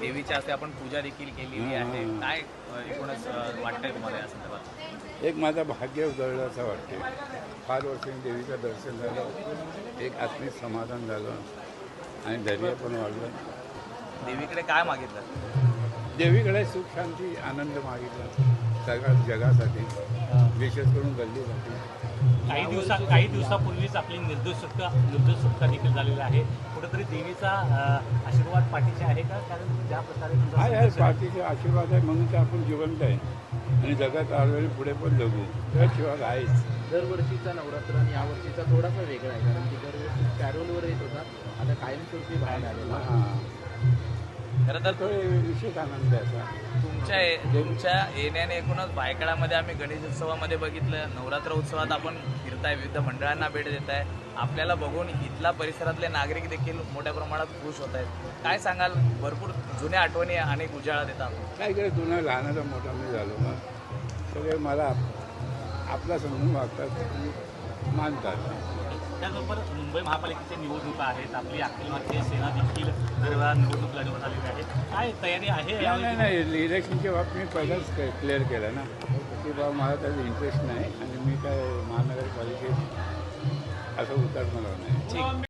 देवीच्या हस्ते आपण पूजा देखील केलेली आहे. काय एकूणच वाटतंय तुम्हाला या संदर्भात? एक माझं भाग्य उजळलं असं वाटते फार वर्षांनी देवीचं दर्शन झालं. एक आत्मिक समाधान झालं. आणि धैर्य पण वाढलं. देवीकडे काय मागितलं? देवीकडे सुख शांती आनंद मागितला. सगळ्या जगासाठी विशेष करून गल्लीसाठी. काही दिवसा काही दिवसापूर्वीच आपली निर्दोष सुटका निर्दोष सुटका देखील झालेली आहे. कुठेतरी देवीचा आशीर्वाद पाठीचे आहे का? कारण ज्या प्रकारे आहे, पाठीचे आशीर्वाद आहे म्हणून तर आपण जिवंत आहे. आणि जगात आलेले पुढे पण जगू. त्याशिवाय आहेच दरवर्षीचा नवरात्र आणि यावर्षीचा थोडासा वेगळा आहे. कारण की दरवर्षी पॅरोलवर येत होता. आता कायमस्वरूपी बाहेर आलेला. हां. खरं तर तो विशेष आनंद आहे असा. तुमच्या तुमच्या येण्याने एकूणच भायखळामध्ये आम्ही गणेश उत्सवामध्ये बघितलं नवरात्र उत्सवात आपण फिरताय विविध मंडळांना भेट देत आहे आपल्याला बघून इथला परिसरातले नागरिक देखील मोठ्या प्रमाणात खुश होत आहेत. काय सांगाल? भरपूर जुन्या आठवणी अनेक उजाळा देतात काय करे जुना लहानाचा मोठा मी झालो मग. सगळे मला आपला समजून वागतात मानतात. त्याचबरोबर मुंबई महापालिकेच्या निवडणुका आहेत आपली अखिल भारतीय सेना देखील दरवेळा निवडणूक लढवत आलेली आहे. काय तयारी आहे नाही? नाही इलेक्शनच्या बाबतीत मी पहिलाच क्लिअर केलं ना. की बाबा मला त्याचा इंटरेस्ट नाही आणि मी काय महानगरपालिकेत असं उतर मला नाही